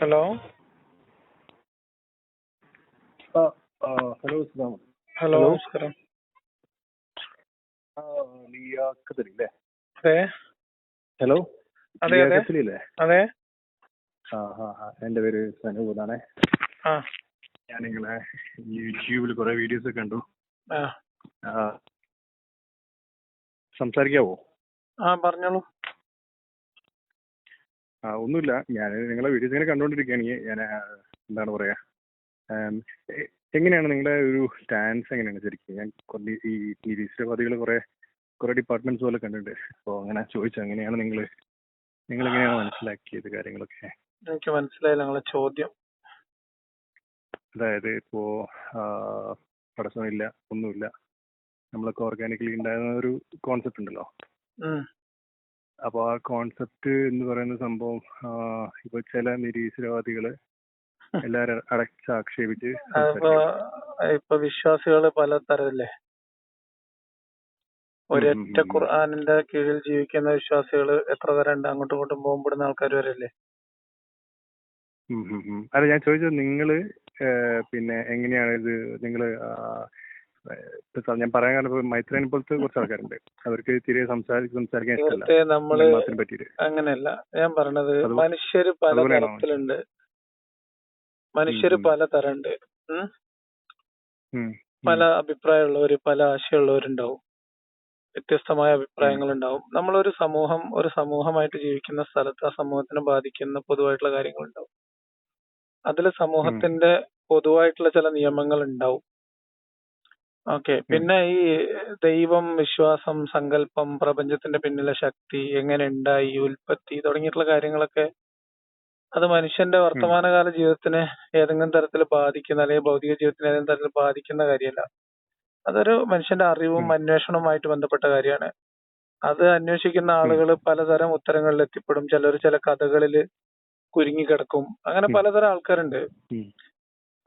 Hello hello hello. നമസ്കാരം. Hello? അതെ, അതെ. അതെ. എന്റെ പേര് സനൂപ് ആ. ഞാൻ നിങ്ങളെ യൂട്യൂബിൽ കുറെ വീഡിയോസ് കണ്ടു. ആ. ആ, സംസാരിക്കാവോ? ആ പറഞ്ഞോളൂ. ആ ഒന്നുമില്ല. ഞാൻ നിങ്ങളെ വീഡിയോസ് ഇങ്ങനെ കണ്ടുകൊണ്ടിരിക്കുകയാണ് ഞാൻ എന്താണ് പറയുക എങ്ങനെയാണ് നിങ്ങളുടെ ഒരു സ്റ്റാൻസ് എങ്ങനെയാണ് ശരിക്കും? ഞാൻ കുറേ ഈ നിരീശ്വരവാദികൾ കുറേ കുറേ ഡിപ്പാർട്ട്മെന്റ്സ് പോലെ കണ്ടിട്ടുണ്ട്. അപ്പോൾ അങ്ങനെ ചോദിച്ചു എങ്ങനെയാണ് നിങ്ങൾ നിങ്ങൾ എങ്ങനെയാണ് മനസ്സിലാക്കിയത് കാര്യങ്ങളൊക്കെ? എനിക്ക് മനസ്സിലായില്ല നിങ്ങളെ ചോദ്യം. അതായത് ഇപ്പോ പടസമില്ല ഒന്നുമില്ല. നമ്മളൊക്കെ ഓർഗാനിക്കലി ഉണ്ടാകുന്ന ഒരു കോൺസെപ്റ്റ് ഉണ്ടല്ലോ. അപ്പോൾ ആ കോൺസെപ്റ്റ് എന്ന് പറയുന്ന സംഭവം ഇപ്പൊ ചില നിരീശ്വരവാദികൾ എല്ലാരും അടച്ചാക്ഷേപിച്ച് ആക്ഷേപിച്ച് ഇപ്പൊ വിശ്വാസികൾ പല തരല്ലേ ഒരൊറ്റ. ഖുർആാനിന്റെ കീഴിൽ ജീവിക്കുന്ന വിശ്വാസികൾ എത്ര തരം ഉണ്ട് അങ്ങോട്ടും ഇങ്ങോട്ടും പോകുമ്പോടുന്ന ആൾക്കാർ വരല്ലേ. അല്ല ഞാൻ ചോദിച്ചത് നിങ്ങൾ പിന്നെ എങ്ങനെയാണ് ഇത് നിങ്ങൾ ഇപ്പൊ ഞാൻ പറയാൻ കാരണം ഇപ്പൊ മൈത്രേനെ പോലത്തെ കുറച്ച് ആൾക്കാരുണ്ട്. അവർക്ക് തീരെ സംസാരിക്കാൻ ഇഷ്ടമല്ല. അങ്ങനെയല്ല. ഞാൻ പറഞ്ഞത് മനുഷ്യർ മനുഷ്യര് പല? തരത്തിലുണ്ട്. മനുഷ്യര് പല തരണ്ട് പല ഉം, ഉള്ളവര് പല അഭിപ്രായമുള്ളവര് പല ആശയമുള്ളവരുണ്ടാവും. വ്യത്യസ്തമായ അഭിപ്രായങ്ങൾ ഉണ്ടാവും നമ്മളൊരു സമൂഹം ഒരു സമൂഹമായിട്ട് ജീവിക്കുന്ന സ്ഥലത്ത് ആ സമൂഹത്തിനെ ബാധിക്കുന്ന പൊതുവായിട്ടുള്ള കാര്യങ്ങൾ കാര്യങ്ങളുണ്ടാവും. അതിൽ സമൂഹത്തിന്റെ പൊതുവായിട്ടുള്ള ചില നിയമങ്ങൾ ഉണ്ടാവും ഓക്കെ. പിന്നെ ഈ ദൈവം വിശ്വാസം സങ്കല്പം പ്രപഞ്ചത്തിന്റെ പിന്നിലെ ശക്തി എങ്ങനെ ഉണ്ടായി ഉൽപ്പത്തി തുടങ്ങിയിട്ടുള്ള കാര്യങ്ങളൊക്കെ അത് മനുഷ്യന്റെ വർത്തമാനകാല ജീവിതത്തിനെ ഏതെങ്കിലും തരത്തിൽ ബാധിക്കുന്ന അല്ലെങ്കിൽ ഭൗതിക ജീവിതത്തിനെ ഏതെങ്കിലും തരത്തിൽ ബാധിക്കുന്ന കാര്യമല്ല. അതൊരു മനുഷ്യന്റെ അറിവും. അന്വേഷണവുമായിട്ട് ബന്ധപ്പെട്ട കാര്യമാണ്. അത് അന്വേഷിക്കുന്ന ആളുകൾ പലതരം ഉത്തരങ്ങളിൽ എത്തിപ്പെടും. ചിലർ ചില കഥകളിൽ കുരുങ്ങിക്കിടക്കും അങ്ങനെ പലതരം ആൾക്കാരുണ്ട്.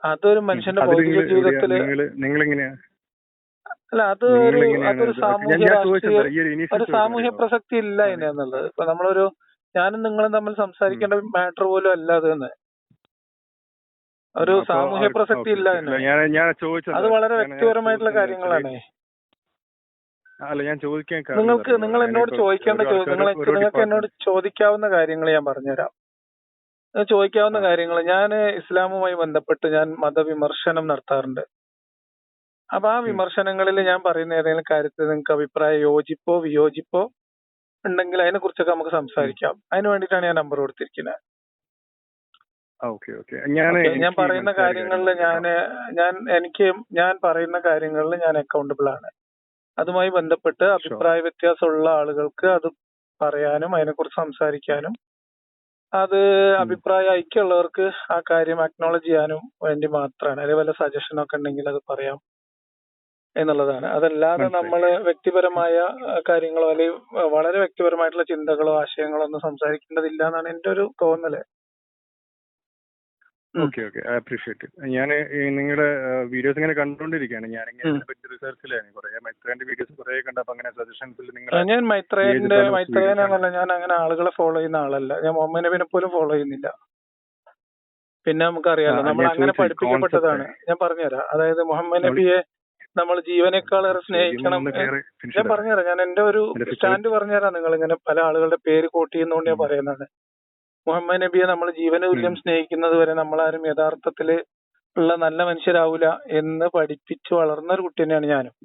അതൊരു മനുഷ്യന്റെ ഭൗതിക ജീവിതത്തിൽ ജീവിതത്തിൽ നിങ്ങൾ നിങ്ങളെങ്ങനെയാ? അല്ല അത് ഒരു അതൊരു സാമൂഹ്യ രാഷ്ട്രീയ ഒരു സാമൂഹ്യ പ്രസക്തി ഇല്ല അതെ. എന്നുള്ളത്. ഇപ്പൊ നമ്മളൊരു ഞാനും നിങ്ങളും തമ്മിൽ സംസാരിക്കേണ്ട മാറ്റർ പോലും അല്ല അത് തന്നെ. ഒരു സാമൂഹ്യ പ്രസക്തി ഇല്ല അത് വളരെ വ്യക്തിപരമായിട്ടുള്ള കാര്യങ്ങളാണ്. അല്ല ഞാൻ ചോദിക്കാൻ നിങ്ങൾക്ക് നിങ്ങൾ എന്നോട് ചോദിക്കേണ്ട ഓരോ ചോദ്യം നിങ്ങൾ നിങ്ങൾക്ക് എന്നോട് ചോദിക്കാവുന്ന കാര്യങ്ങൾ ഞാൻ പറഞ്ഞുതരാം. ചോദിക്കാവുന്ന കാര്യങ്ങൾ ഞാൻ ഇസ്ലാമുമായി ബന്ധപ്പെട്ട് ഞാൻ മതവിമർശനം നടത്താറുണ്ട്. അപ്പൊ ആ വിമർശനങ്ങളിൽ ഞാൻ പറയുന്ന ഏതെങ്കിലും കാര്യത്തിൽ നിങ്ങൾക്ക് അഭിപ്രായ യോജിപ്പോ വിയോജിപ്പോ ഉണ്ടെങ്കിൽ അതിനെ കുറിച്ചൊക്കെ നമുക്ക് സംസാരിക്കാം. അതിന് വേണ്ടിയിട്ടാണ് ഞാൻ നമ്പർ കൊടുത്തിരിക്കുന്നത് ഞാൻ പറയുന്ന കാര്യങ്ങളിൽ ഞാൻ ഞാൻ എനിക്ക് ഞാൻ പറയുന്ന കാര്യങ്ങളിൽ ഞാൻ അക്കൗണ്ടബിൾ ആണ്. അതുമായി ബന്ധപ്പെട്ട് അഭിപ്രായ വ്യത്യാസമുള്ള ആളുകൾക്ക് അത് പറയാനും അതിനെക്കുറിച്ച് സംസാരിക്കാനും അത് അഭിപ്രായ ഐക്യമുള്ളവർക്ക് ആ കാര്യം അക്നോളജ് ചെയ്യാനും വേണ്ടി മാത്രമാണ്. അതേപോലെ സജഷൻ ഒക്കെ ഉണ്ടെങ്കിൽ അത് പറയാം. എന്നുള്ളതാണ്. അതല്ലാതെ നമ്മൾ നമ്മൾ വ്യക്തിപരമായ കാര്യങ്ങളോ അല്ലെങ്കിൽ വളരെ വ്യക്തിപരമായിട്ടുള്ള ചിന്തകളോ ആശയങ്ങളോ ഒന്നും സംസാരിക്കേണ്ടതില്ല എന്നാണ് എന്റെ ഒരു തോന്നൽ. ഓക്കെ ഓക്കെ ഐ അപ്രീഷിയേറ്റ് ഞാൻ നിങ്ങളുടെ വീഡിയോസ് ഇങ്ങനെ കണ്ടുകൊണ്ടിരിക്കുകയാണ് ഞാൻ ഇങ്ങനെ കുറെ മൈത്രേന്റെ വീഡിയോസ് കുറെ കണ്ടപ്പോ അങ്ങനെ സജഷൻസിൽ ആ, നിങ്ങൾ ഞാൻ മൈത്രേയന്റെ ഏത് മൈത്രേയനെന്നല്ല ഞാൻ അങ്ങനെ ആളുകളെ ഫോളോ ചെയ്യുന്ന ആളല്ല. ഞാൻ മുഹമ്മദ് നബിനെ പോലും ഫോളോ ചെയ്യുന്നില്ല. പിന്നെ നമുക്കറിയാലോ നമ്മൾ അങ്ങനെ പഠിപ്പിക്കപ്പെട്ടതാണ്. ഞാൻ പറഞ്ഞുതരാം. അതായത് മുഹമ്മദ് നബിയെ നമ്മൾ ജീവനേക്കാളേറെ സ്നേഹിക്കണം ഞാൻ പറഞ്ഞുതരാം. ഞാൻ എന്റെ ഒരു സ്റ്റാൻഡ് പറഞ്ഞുതരാം. നിങ്ങൾ ഇങ്ങനെ പല ആളുകളുടെ പേര് കോട്ട് ചെയ്യുന്നതുകൊണ്ട് ഞാൻ പറയുന്നത് മുഹമ്മദ് നബിയെ നമ്മൾ ജീവന തുല്യം. സ്നേഹിക്കുന്നത് വരെ നമ്മളാരും യഥാർത്ഥത്തിൽ ഉള്ള നല്ല മനുഷ്യരാവൂല എന്ന് പഠിപ്പിച്ചു വളർന്ന ഒരു കുട്ടി തന്നെയാണ് ഞാനും.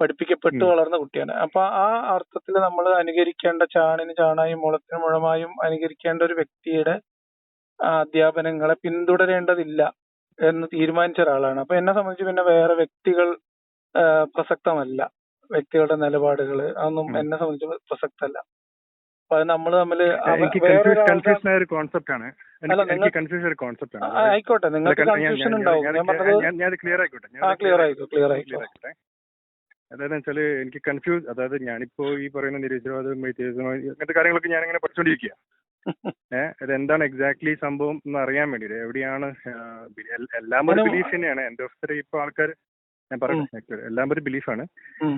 പഠിപ്പിക്കപ്പെട്ട് വളർന്ന കുട്ടിയാണ്. അപ്പൊ ആ അർത്ഥത്തിൽ നമ്മൾ അനുകരിക്കേണ്ട ചാണിന് ചാണായും മുളത്തിന് മുഴമായും അനുകരിക്കേണ്ട ഒരു വ്യക്തിയുടെ അധ്യാപനങ്ങളെ പിന്തുടരേണ്ടതില്ല. എന്ന് തീരുമാനിച്ച ഒരാളാണ്. അപ്പൊ എന്നെ സംബന്ധിച്ച് പിന്നെ വേറെ വ്യക്തികൾ പ്രസക്തമല്ല. വ്യക്തികളുടെ നിലപാടുകൾ അതൊന്നും എന്നെ സംബന്ധിച്ച് പ്രസക്തമല്ല. അപ്പൊ അത് നമ്മൾ തമ്മിൽ ആയിക്കോട്ടെ. നിങ്ങൾക്ക് കൺഫ്യൂഷൻ ഉണ്ടാവും. ഞാൻ- പറഞ്ഞത് ക്ലിയർ ആയിക്കോട്ടെ. ക്ലിയർ ആയിക്കോട്ടെ. അതായത് വെച്ചാൽ എനിക്ക് കൺഫ്യൂസ് അതായത് ഞാനിപ്പോ ഈ പറയുന്ന നിരീശ്വരവാദം വൈദ്യസം അങ്ങനത്തെ കാര്യങ്ങളൊക്കെ ഞാൻ ഇങ്ങനെ പഠിച്ചുകൊണ്ടിരിക്കുക ഏഹ് ഇത് എന്താണ് എക്സാക്ട്ലി സംഭവം എന്ന് അറിയാൻ വേണ്ടി എവിടെയാണ് എല്ലാം ഒരു ബിലീഫ് തന്നെയാണ്. എന്റെ ഓഫ് ഇപ്പൊ ആൾക്കാർ ഞാൻ പറഞ്ഞു എല്ലാം ഒരു ബിലീഫാണ് ആണ്.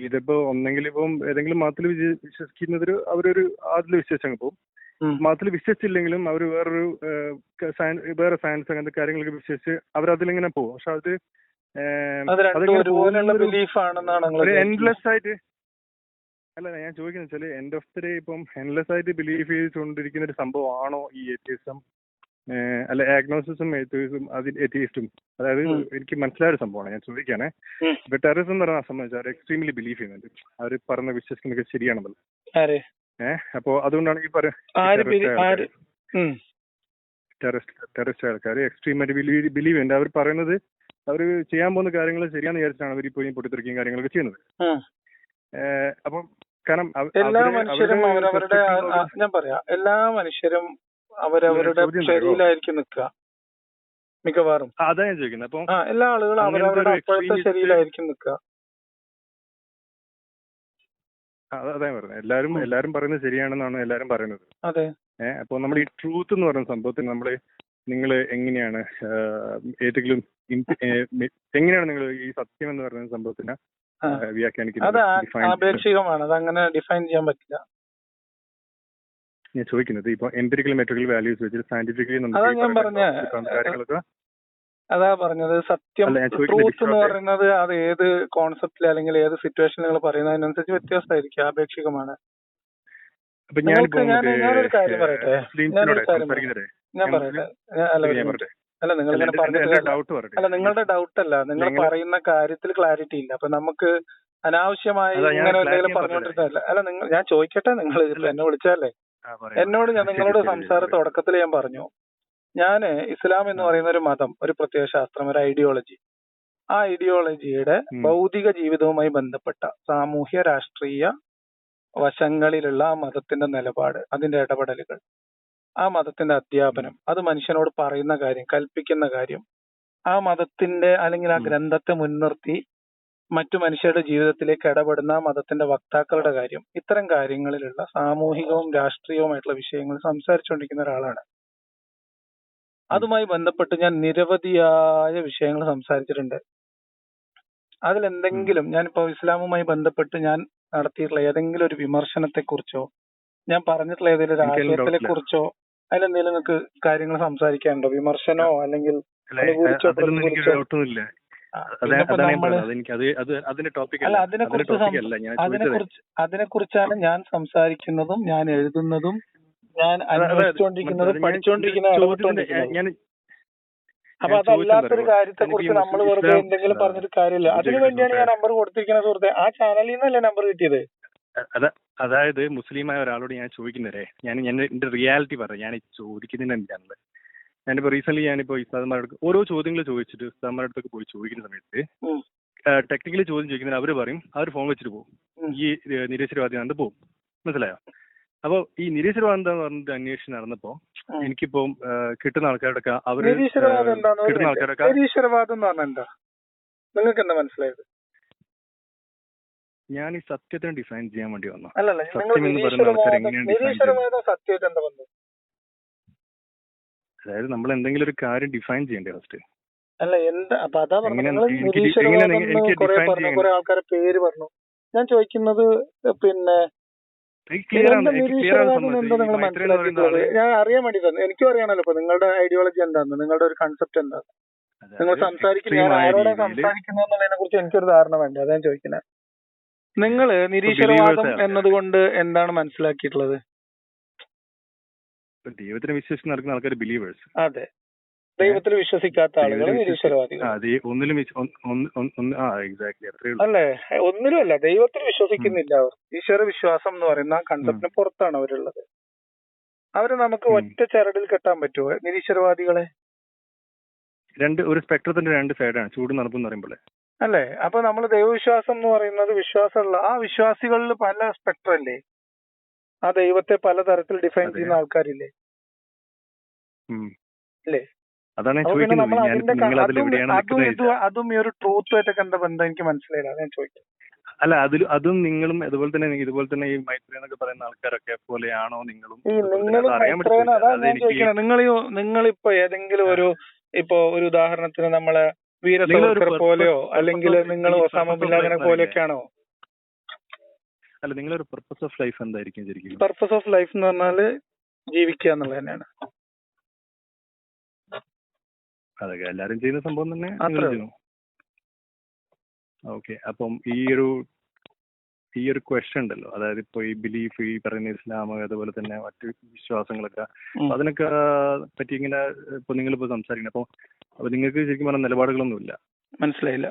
ഇതിപ്പോ ഒന്നെങ്കിൽ ഇപ്പം ഏതെങ്കിലും മതത്തിൽ വിശ്വസിക്കുന്നതൊരു അവരൊരു അതിൽ വിശ്വസിച്ചങ്ങ് പോകും. മതത്തിൽ വിശ്വസിച്ചില്ലെങ്കിലും അവർ വേറൊരു വേറെ സയൻസ് അങ്ങനത്തെ കാര്യങ്ങളൊക്കെ വിശ്വസിച്ച് അവർ അതിലിങ്ങനെ പോകും. പക്ഷെ അത് എൻഡ്ലെസ് ആയിട്ട് അല്ല ഞാൻ ചോദിക്കുന്നത് വെച്ചാൽ എൻഡ് ഓഫ് ദി ഡേ ഇപ്പം എൻഡ്ലെസ് ആയിട്ട് ബിലീവ് ചെയ്തുകൊണ്ടിരിക്കുന്ന ഒരു സംഭവമാണോ ഈ എത്തിയിസം അല്ല ആഗ്നോസിസും എത്തിയിസും അതിൽ എത്തിയിസ്റ്റും അതായത്. എനിക്ക് മനസ്സിലായ ഒരു സംഭവമാണ് ഞാൻ ചോദിക്കാനേ. ഇപ്പൊ ടെററിസം എന്ന് പറയുന്ന സംബന്ധിച്ച് അവർ എക്സ്ട്രീംലി ബിലീവ് ചെയ്യുന്നുണ്ട്. അവർ പറഞ്ഞ വിശ്വസിക്കുന്നൊക്കെ ശരിയാണെന്നല്ല ആര്? ഏഹ് അപ്പോ അതുകൊണ്ടാണ് ഈ ഉം. ടെററിസ്റ്റ് ആൾക്കാർ എക്സ്ട്രീമായിട്ട് ബിലീവ് ബിലീവ് ചെയ്യുന്നുണ്ട്. അവർ പറയുന്നത് അവർ ചെയ്യാൻ പോകുന്ന കാര്യങ്ങൾ ശരിയാന്ന് വിചാരിച്ചാണ് അവർ ഇപ്പോൾ ഈ പൊട്ടിത്തെറിക്കുകയും കാര്യങ്ങളൊക്കെ ചെയ്യുന്നത്. അപ്പം കാരണം എല്ലാ മനുഷ്യരും അവരവരുടെ ഞാൻ പറയാ. എല്ലാ മനുഷ്യരും അവരവരുടെ? ശരിയിലായിരിക്കും നിൽക്കുക. മിക്കവാറും. അതാ ഞാൻ ചോദിക്കുന്നത്. അപ്പം എല്ലാ ആളുകളും അവരവരുടെ ഇപ്പോഴത്തെ അപ്പോഴത്തെ ശരിയിലായിരിക്കും നിൽക്കുക. ആ, അതാ ഞാൻ പറഞ്ഞത്. എല്ലാരും എല്ലാവരും പറയുന്നത് ശരിയാണെന്നാണ് എല്ലാരും പറയുന്നത്. അതെ. ഏഹ് അപ്പോൾ നമ്മൾ ഈ ട്രൂത്ത് എന്ന് പറയുന്ന സംഭവത്തിൽ നമ്മൾ നിങ്ങൾ എങ്ങനെയാണ് ഏതെങ്കിലും എങ്ങനെയാണ് നിങ്ങൾ ഈ സത്യം എന്ന് പറയുന്ന സംഭവത്തിന് അത് വ്യാഖ്യാനിക്കുന്നത് ചെയ്യുന്നത്? ആപേക്ഷികമാണ്. അത് അങ്ങനെ ഡിഫൈൻ ചെയ്യാൻ പറ്റില്ല. ഞാൻ ചോദിക്കുന്നത് ഇപ്പൊ എംപിരിക്കൽ മെറ്റീരിയൽ വാല്യൂസ് വെച്ചിട്ട് സയന്റിഫിക്കലി അതാ നമുക്ക് അതാ പറഞ്ഞത് സത്യം ട്രൂത്ത് എന്ന് പറയുന്നത് അത് ഏത് കോൺസെപ്റ്റിൽ അല്ലെങ്കിൽ ഏത് സിറ്റുവേഷനിൽ നിങ്ങൾ പറയുന്നതിനനുസരിച്ച് വ്യത്യാസമായിരിക്കും ആപേക്ഷികമാണ്. ഞാനൊരു കാര്യം പറയട്ടെ? ഞാനൊരു കാര്യം പറയട്ടെ? ഞാൻ പറയട്ടെ? അല്ല ഞാൻ അല്ല നിങ്ങൾ ഇങ്ങനെ പറഞ്ഞിട്ട് അല്ല നിങ്ങളുടെ ഡൗട്ട് അല്ല. നിങ്ങൾ പറയുന്ന കാര്യത്തിൽ ക്ലാരിറ്റി ഇല്ല. അപ്പൊ നമുക്ക് അനാവശ്യമായി ഇങ്ങനെ എന്തെങ്കിലും ഞാൻ പറഞ്ഞുകൊണ്ടിരുന്നല്ല അല്ല നിങ്ങൾ ഞാൻ ചോദിക്കട്ടെ നിങ്ങൾ. എന്നെ വിളിച്ചല്ലേ എന്നോട് ഞാൻ നിങ്ങളോട് സംസാര തുടക്കത്തിൽ ഞാൻ പറഞ്ഞു. ഞാൻ ഇസ്ലാം എന്ന് പറയുന്ന ഒരു മതം ഒരു പ്രത്യേക ശാസ്ത്രം ഒരു ഐഡിയോളജി ആ ഐഡിയോളജിയുടെ. ഭൗതിക ജീവിതവുമായി ബന്ധപ്പെട്ട സാമൂഹ്യ രാഷ്ട്രീയ വശങ്ങളിലുള്ള ആ മതത്തിന്റെ നിലപാട് അതിന്റെ ഇടപെടലുകൾ. ആ മതത്തിന്റെ അധ്യാപനം അത് മനുഷ്യനോട് പറയുന്ന കാര്യം കൽപ്പിക്കുന്ന കാര്യം ആ മതത്തിന്റെ അല്ലെങ്കിൽ ആ ഗ്രന്ഥത്തെ മുൻനിർത്തി മറ്റു മനുഷ്യരുടെ ജീവിതത്തിലേക്ക് ഇടപെടുന്ന ആ മതത്തിന്റെ വക്താക്കളുടെ കാര്യം ഇത്തരം കാര്യങ്ങളിലുള്ള സാമൂഹികവും രാഷ്ട്രീയവുമായിട്ടുള്ള വിഷയങ്ങൾ സംസാരിച്ചുകൊണ്ടിരിക്കുന്ന ഒരാളാണ്. അതുമായി ബന്ധപ്പെട്ട് ഞാൻ നിരവധിയായ വിഷയങ്ങൾ സംസാരിച്ചിട്ടുണ്ട്. അതിലെന്തെങ്കിലും ഞാനിപ്പോ ഇസ്ലാമുമായി ബന്ധപ്പെട്ട് ഞാൻ നടത്തിയിട്ടുള്ള ഏതെങ്കിലും ഒരു വിമർശനത്തെ കുറിച്ചോ ഞാൻ പറഞ്ഞിട്ടുള്ള ഏതെങ്കിലും ഒരു ആശയത്തിനെ കുറിച്ചോ അതിലെന്തെങ്കിലും നിങ്ങൾക്ക് കാര്യങ്ങൾ സംസാരിക്കാനുണ്ടോ? വിമർശനോ അല്ലെങ്കിൽ അല്ല, അനുകൂലിച്ചോ അതിലൊന്നും എനിക്ക് പ്രതികൂലിച്ചോ? ഡൗട്ടൊന്നുമില്ല ആ, അതാ- പിന്നിപ്പോ അതാണ് ഞാൻ സംസാരിക്കുന്നതും ഞാൻ എഴുതുന്നതും ഞാൻ ഞാൻ പഠിച്ചുകൊണ്ടിരിക്കുന്നതും അപ്പൊ അതല്ലാത്തൊരു കാര്യത്തെ കുറിച്ച് നമ്മൾ വെറുതെ എന്തെങ്കിലും പറഞ്ഞിട്ട് കാര്യമില്ല. അതിനു വേണ്ടിയാണ് ഞാൻ നമ്പർ കൊടുത്തിരിക്കുന്നത് സുഹൃത്തെ. ആ ചാനലിൽ നിന്നല്ലേ നമ്പർ കിട്ടിയത്? അത അതായത് മുസ്ലിമായ ഒരാളോട് ഞാൻ ചോദിക്കുന്നതേ ഞാൻ ഞാൻ എന്റെ റിയാലിറ്റി പറയാം. ഞാൻ ചോദിക്കുന്നതിന് എന്താണ് ഞാനിപ്പോ റീസെന്റ് ഞാനിപ്പോ ഇസ്ലാമാരുടെ ഓരോ ചോദ്യങ്ങൾ ചോദിച്ചിട്ട് ഇസ്ലാമാരുടെ അടുത്തൊക്കെ പോയി ചോദിക്കുന്ന സമയത്ത് ടെക്നിക്കലി ചോദ്യം ചോദിക്കുന്നതിന് അവർ പറയും അവർ ഫോൺ വെച്ചിട്ട് പോകും. ഈ ഏഹ്, നിരീശ്വരവാദി നടന്ന് പോകും. മനസ്സിലായോ? അപ്പോൾ ഈ നിരീശ്വരവാദം എന്ന് പറഞ്ഞിട്ട് അന്വേഷണം നടന്നപ്പോ. എനിക്കിപ്പോ കിട്ടുന്ന ആൾക്കാരൊക്കെ അവർ കിട്ടുന്ന ആൾക്കാരൊക്കെ നിങ്ങൾക്ക് എന്താ? മനസ്സിലായത്? ഞാൻ ഈ സത്യത്തിന് ഡിസൈൻ ചെയ്യാൻ വേണ്ടി വന്നു സത്യം എന്ന് പറയുന്ന ആൾക്കാർ എങ്ങനെയാണ് ഡിസൈൻ ബന്ധം അതായത് നമ്മൾ എന്തെങ്കിലും ഒരു കാര്യം ഡിഫൈൻ ചെയ്യണ്ടേ ഫസ്റ്റ് അല്ല എന്താ അപ്പൊ അതാ പറഞ്ഞു കുറെ പറഞ്ഞു കുറെ ആൾക്കാരെ പേര് പറഞ്ഞു. ഞാൻ ചോദിക്കുന്നത് പിന്നെ ഞാൻ അറിയാൻ വേണ്ടി തന്നെ എനിക്കും അറിയണല്ലോ ഇപ്പൊ നിങ്ങളുടെ ഐഡിയോളജി എന്താന്ന് നിങ്ങളുടെ ഒരു കൺസെപ്റ്റ് എന്താ നിങ്ങൾ സംസാരിക്കുന്ന ഞാൻ ആരോടാ സംസാരിക്കുന്നതിനെ കുറിച്ച് എനിക്കൊരു ധാരണ വേണ്ട. അതാ ഞാൻ ചോദിക്കുന്നത് നിങ്ങൾ നിരീശ്വരവാദം. എന്നതുകൊണ്ട് എന്താണ് മനസ്സിലാക്കിയിട്ടുള്ളത്? ഇപ്പൊ ദൈവത്തിനെ വിശ്വസിച്ച് നടക്കുന്ന ആൾക്കാർ ബിലീവേഴ്സ്. അതെ. ദൈവത്തിൽ വിശ്വസിക്കാത്ത ആളുകൾ നിരീശ്വരവാദികൾ ഒന്നിലും അല്ല ഒന്ന്- ഒന്ന് ആ എക്സാക്ട്ലി അത്രേ ഉള്ളൂ. അല്ലേ? ദൈവത്തിൽ വിശ്വസിക്കുന്നില്ല അവർ. ഈശ്വര വിശ്വാസം എന്ന് പറയുന്ന കൺസെപ്റ്റിന് പുറത്താണ് അവരുള്ളത്. അവരെ നമുക്ക് ഒറ്റ ചരടിൽ കെട്ടാൻ പറ്റുമോ നിരീശ്വരവാദികളെ? രണ്ട് ഒരു സ്പെക്ട്രത്തിന്റെ രണ്ട് സൈഡാണ് ചൂട് നടപ്പ് എന്ന് പറയുമ്പോൾ അല്ലേ? അപ്പൊ നമ്മൾ ദൈവവിശ്വാസം എന്ന് പറയുന്നത് വിശ്വാസമുള്ള ആ വിശ്വാസികളിൽ പല സ്പെക്ട്രല്ലേ ആ ദൈവത്തെ പല തരത്തിൽ ഡിഫൈൻ ചെയ്യുന്ന ആൾക്കാരില്ലേ? അല്ലേ? അതാണ് നിങ്ങൾ അതും ഈ ഒരു ട്രൂത്ത് ആയിട്ടൊക്കെ എന്താ ബന്ധം? എനിക്ക് മനസ്സിലായില്ല. അതാണ് ഞാൻ ചോദിക്കുന്നത് അല്ല അതിൽ അതും നിങ്ങളും അതുപോലെ തന്നെ ഇതുപോലെ തന്നെ ഈ മൈത്രി എന്നൊക്കെ പറയുന്ന ആൾക്കാരൊക്കെ പോലെയാണോ നിങ്ങളും? നിങ്ങൾ നിങ്ങളിപ്പോ ഏതെങ്കിലും ഒരു ഇപ്പോ ഒരു ഉദാഹരണത്തിന് നമ്മളെ വീര സവർക്കർ പോലെയോ അല്ലെങ്കിൽ നിങ്ങൾ ഒസാമ ബിൻ ലാദനെ പോലെയൊക്കെയാണോ അല്ല നിങ്ങളൊരു പർപ്പസ് ഓഫ് ലൈഫ് എന്തായിരിക്കും ശരിക്കും? പർപ്പസ് ഓഫ് ലൈഫ് എന്ന് പറഞ്ഞാൽ ജീവിക്കുക എന്നുള്ളത് തന്നെയാണ്. അതൊക്കെ എല്ലാരും ചെയ്യുന്ന സംഭവം തന്നെ ഓക്കെ അപ്പം ഈ ഒരു ഈ ഒരു ക്വസ്റ്റ്യൻ ഉണ്ടല്ലോ. അതായത് ഇപ്പൊ ഈ ബിലീഫ് ഈ പറയുന്ന ഇസ്ലാം അതുപോലെ തന്നെ മറ്റു വിശ്വാസങ്ങളൊക്കെ. അതിനൊക്കെ പറ്റി ഇങ്ങനെ ഇപ്പൊ നിങ്ങളിപ്പോ സംസാരിക്കണം അപ്പൊ അപ്പൊ നിങ്ങൾക്ക് ശരിക്കും പറഞ്ഞാൽ നിലപാടുകളൊന്നുമില്ല. മനസ്സിലായില്ല.